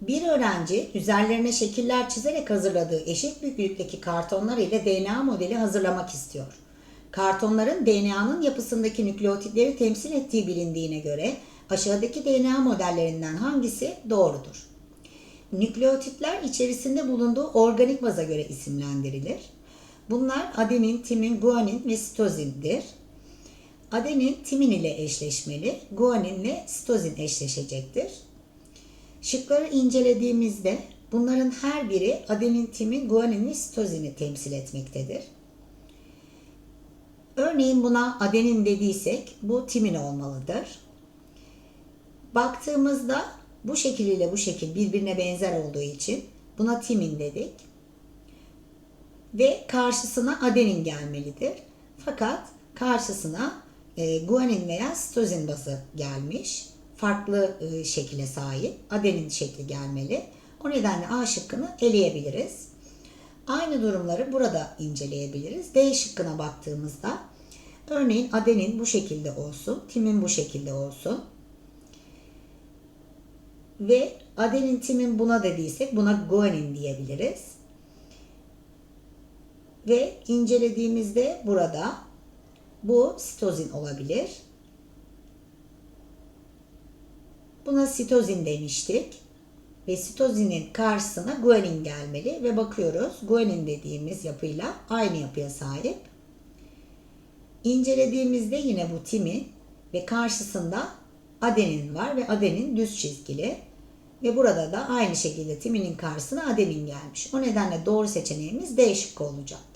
Bir öğrenci üzerlerine şekiller çizerek hazırladığı eşit büyüklükteki kartonlar ile DNA modeli hazırlamak istiyor. Kartonların DNA'nın yapısındaki nükleotitleri temsil ettiği bilindiğine göre aşağıdaki DNA modellerinden hangisi doğrudur? Nükleotitler içerisinde bulunduğu organik baza göre isimlendirilir. Bunlar adenin, timin, guanin ve sitozindir. Adenin timin ile eşleşmeli, guanin ile sitozin eşleşecektir. Şıkları incelediğimizde bunların her biri adenin, timin, guanin ve sitozini temsil etmektedir. Örneğin buna adenin dediysek bu timin olmalıdır. Baktığımızda bu şekil bu şekil birbirine benzer olduğu için buna timin dedik. Ve karşısına adenin gelmelidir. Fakat karşısına e, guanin veya sitozin bazı gelmiş. Farklı e, şekile sahip. Adenin şekli gelmeli. O nedenle A şıkkını eleyebiliriz. Aynı durumları burada inceleyebiliriz. D şıkkına baktığımızda örneğin adenin bu şekilde olsun, timin bu şekilde olsun. Ve adenin timin buna dediysek buna guanin diyebiliriz. Ve incelediğimizde burada bu sitozin olabilir. Buna sitozin demiştik. Ve sitozinin karşısına guanin gelmeli ve bakıyoruz guanin dediğimiz yapıyla aynı yapıya sahip. İncelediğimizde yine bu timin ve karşısında adenin var ve adenin düz çizgili. Ve burada da aynı şekilde timinin karşısına adenin gelmiş. O nedenle doğru seçeneğimiz D şıkkı olacak.